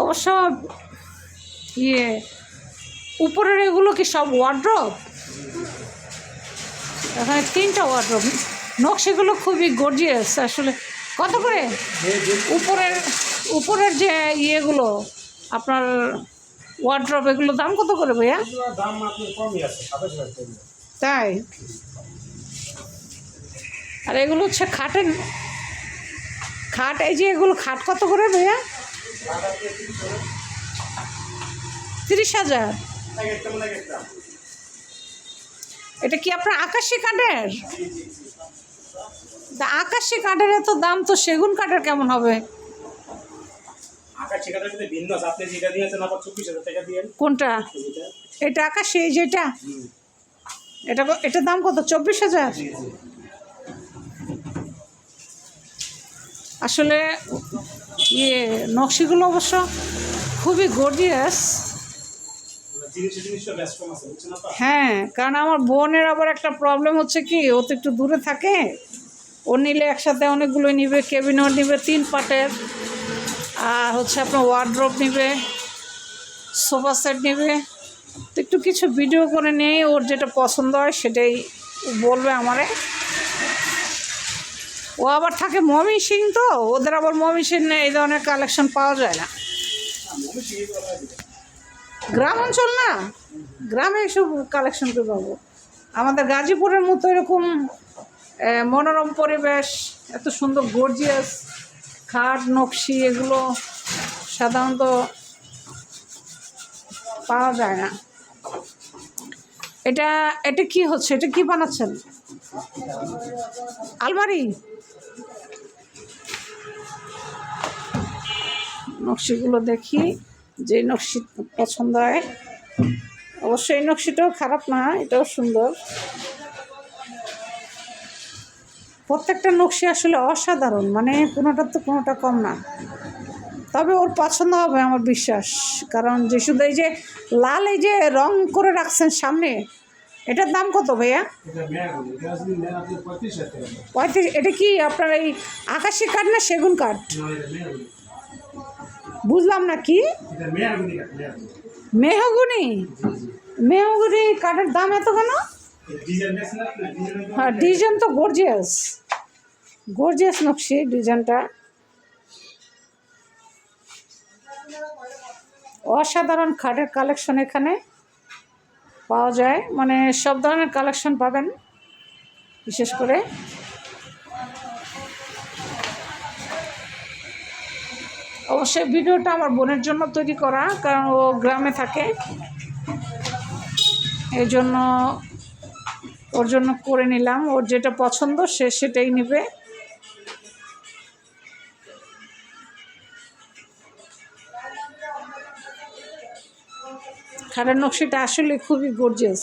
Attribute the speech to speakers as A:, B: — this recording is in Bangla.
A: অবশ্য ইয়ে উপরের এগুলো কি সব ওয়ার্ড্রপ এখানে তিনটা ওয়ার্ড্রপ নকশিগুলো খুবই গর্জিয়াস আসলে কত করে? উপরের উপরের যে ইয়েগুলো, আপনার ওয়ার্ড্রপ এগুলো দাম কত করে ভাইয়া? তাই? আর এগুলো হচ্ছে খাটের, খাট, এই যে এগুলো খাট কত করে ভাইয়া? তিরিশ হাজার। এটা কি আপনার আকাশি কাঠের? আকাশি কাঠের এত দাম তো সেগুন কাঠের কেমন হবে? কোনটা? এটা। আকাশি যেটা এটা? এটার দাম কত? চব্বিশ হাজার? আসলে ইয়ে নকশিগুলো অবশ্য খুবই গর্জিয়াস হ্যাঁ কারণ আমার বোনের আবার একটা প্রবলেম হচ্ছে কি, ও তো একটু দূরে থাকে। ও নিলে একসাথে অনেকগুলো নিবে কেবিনেট নিবে, তিন পাটের। আর হচ্ছে আপনার ওয়ার্ড্রপ নিবে সোফা সেট নিবে। তো একটু কিছু ভিডিও করে নেই, ওর যেটা পছন্দ হয় সেটাই বলবে আমারে। ও আবার থাকে মমি সিং তো? ওদের আবার মমি সিং এই ধরনের কালেকশন পাওয়া যায় না। গ্রাম অঞ্চল না? গ্রামে এসব কালেকশন করে পাবো। আমাদের গাজীপুরের মতো এরকম মনোরম পরিবেশ, এত সুন্দর গর্জিয়াস খাট, নকশি, এগুলো সাধারণত পাওয়া যায় না। এটা এটা কি হচ্ছে? এটা কি বানাচ্ছেন? আলমারি? নকশিগুলো দেখি, যে নকশি পছন্দ হয়। অবশ্য এই নকশিটাও খারাপ না, এটাও সুন্দর। প্রত্যেকটা নকশি আসলে অসাধারণ মানে কোনোটার তো কোনোটা কম না। তবে ওর পছন্দ হবে আমার বিশ্বাস, কারণ যে শুধু এই যে লাল এই যে রং করে রাখছেন সামনে, এটার দাম কত ভাইয়া?
B: পঁয়ত্রিশ,
A: এটা কি আপনার এই আকাশি কাঠ না সেগুন কাঠ? বুঝলাম না কি? মেহগুনি? মেহগুনি কাঠের দাম এত কেন? হ্যাঁ ডিজাইন তো গর্জিয়াস গর্জিয়াস নকশি ডিজাইনটা। অসাধারণ খাটের কালেকশন এখানে পাওয়া যায়। মানে সব ধরনের কালেকশন পাবেন, বিশেষ করে। অবশ্যই ভিডিওটা আমার বোনের জন্য তৈরি করা, কারণ ও গ্রামে থাকে। এই জন্য ওর জন্য করে নিলাম। ওর যেটা পছন্দ সে সেটাই নেবে। খাটের নকশিটা আসলে খুবই গর্জিয়াস